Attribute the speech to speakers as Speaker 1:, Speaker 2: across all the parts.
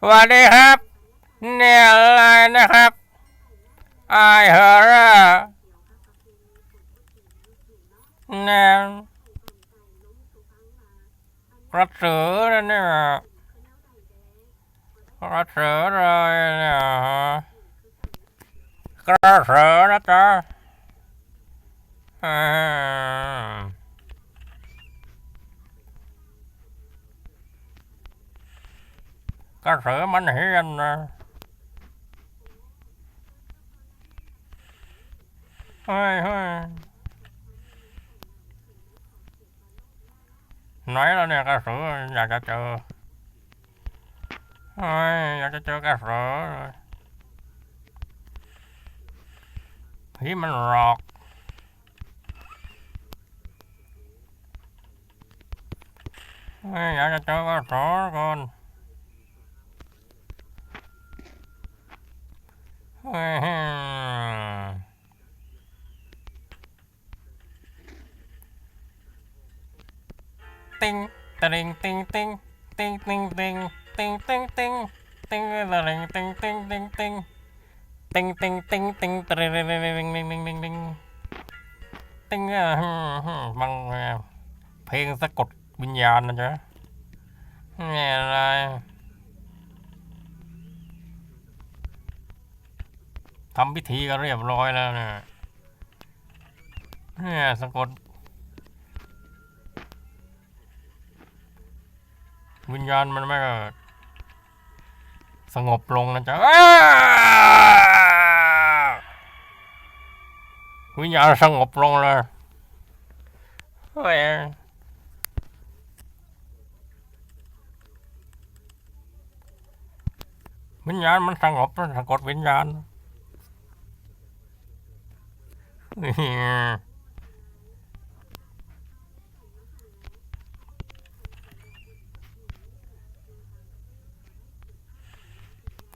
Speaker 1: สวัสดีครับ เนี่ยอะไรนะครับไอเฮอร์เนี่ยกระสือนะเนี่ยกระสือเลยเนี่ยฮะกระสือนะจ๊ะอ่า Các sở mánh hiên Hơi hơi. Nói là nè cá sữa dạ, nhà cá chờ Ôi, nhà dạ, cá chờ cá sữa rồi. Thì mình rọt Ôi, nhà dạ, cá chờ cá sữa con. ติงตะลิงติงติงติงติงติงติงติงติงติงตะลิงติงติงติงติงติงติงติงติงตะลิงติงติงติงติงติงติงติงติงอะฮึ่มฮึ่มบังเพลงสะกดวิญญาณนะจ๊ะนี่อะไร ทำพิธีกันเรียบร้อยแล้วนี่ยเนี่ยสะกด วิญญาณมันไม่สงบลงนะจ๊ะวิญญาณสงบลงเลยเฮ้ยวิญญาณมันสงบสะกดวิญญาณ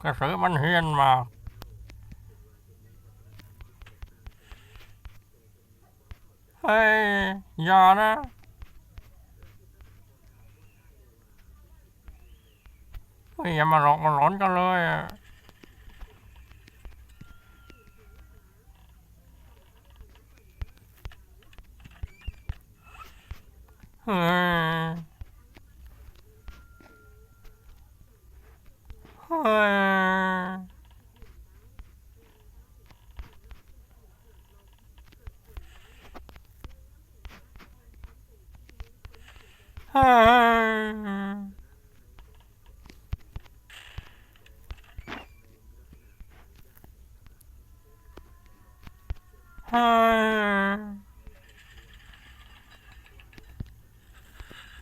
Speaker 1: cái sự bánh hiên mà hey, giờ đó bây giờ mà lột mà lộn cho à. Hi.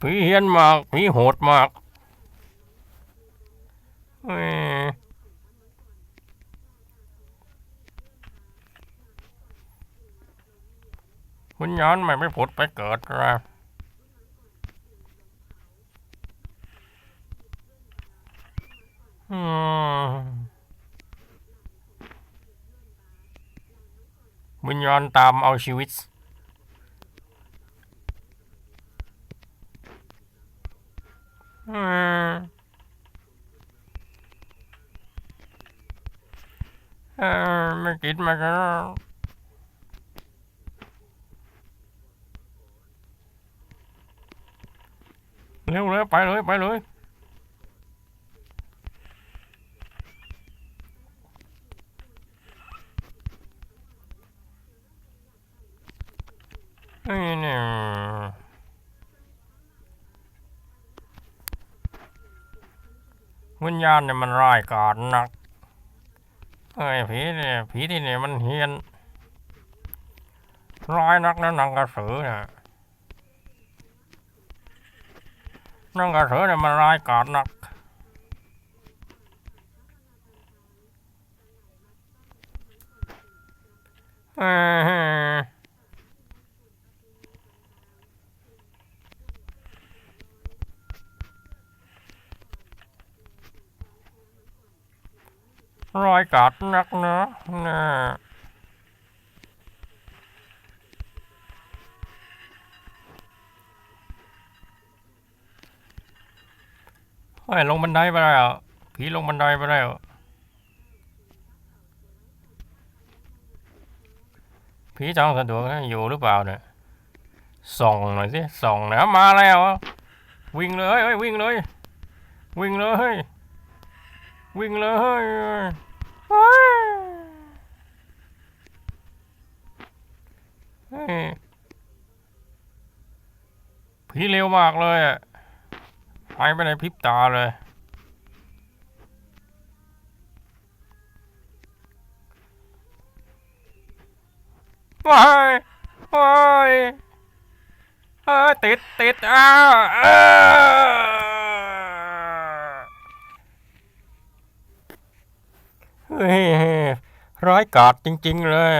Speaker 1: ผีเฮี้ยนมากผีโหดมากเอ้ยวิญญาณไม่ไม่ผุดไปเกิดนะอืมวิญญาณตามเอาชีวิต à. à, mày kịt mà cái Leo lên, phải lưỡi, phải lưỡi Oh, you know. วิญญาณเนี่ยมันร้ายกาจนักเอ้ยผีเนี่ยผีที่เนี่ยมันเฮียนร้ายนักนะนังกระสือเนี่ยนังกระสือเนี่ยมันร้ายกาจนักเอ้ ร้ายกาจนักนะนะเฮ้ยลงบันไดไปแล้วผีลงบันไดไปแล้วผีจองสะดวกนะอยู่หรือเปล่าเนี่ยส่องหน่อยสิส่องนะมาแล้ว วิ่งเลยเฮ้ยวิ่งเลย วิ่งเลย วิ่งเลยเฮ้ยเฮ้ยผีเร็วมากเลยอะหายไปในพริบตาเลย ว้ายว้ายเอ้ยติดติดอ้าวอ้าว เฮ้ยร้ายกาจจริง ๆ เลย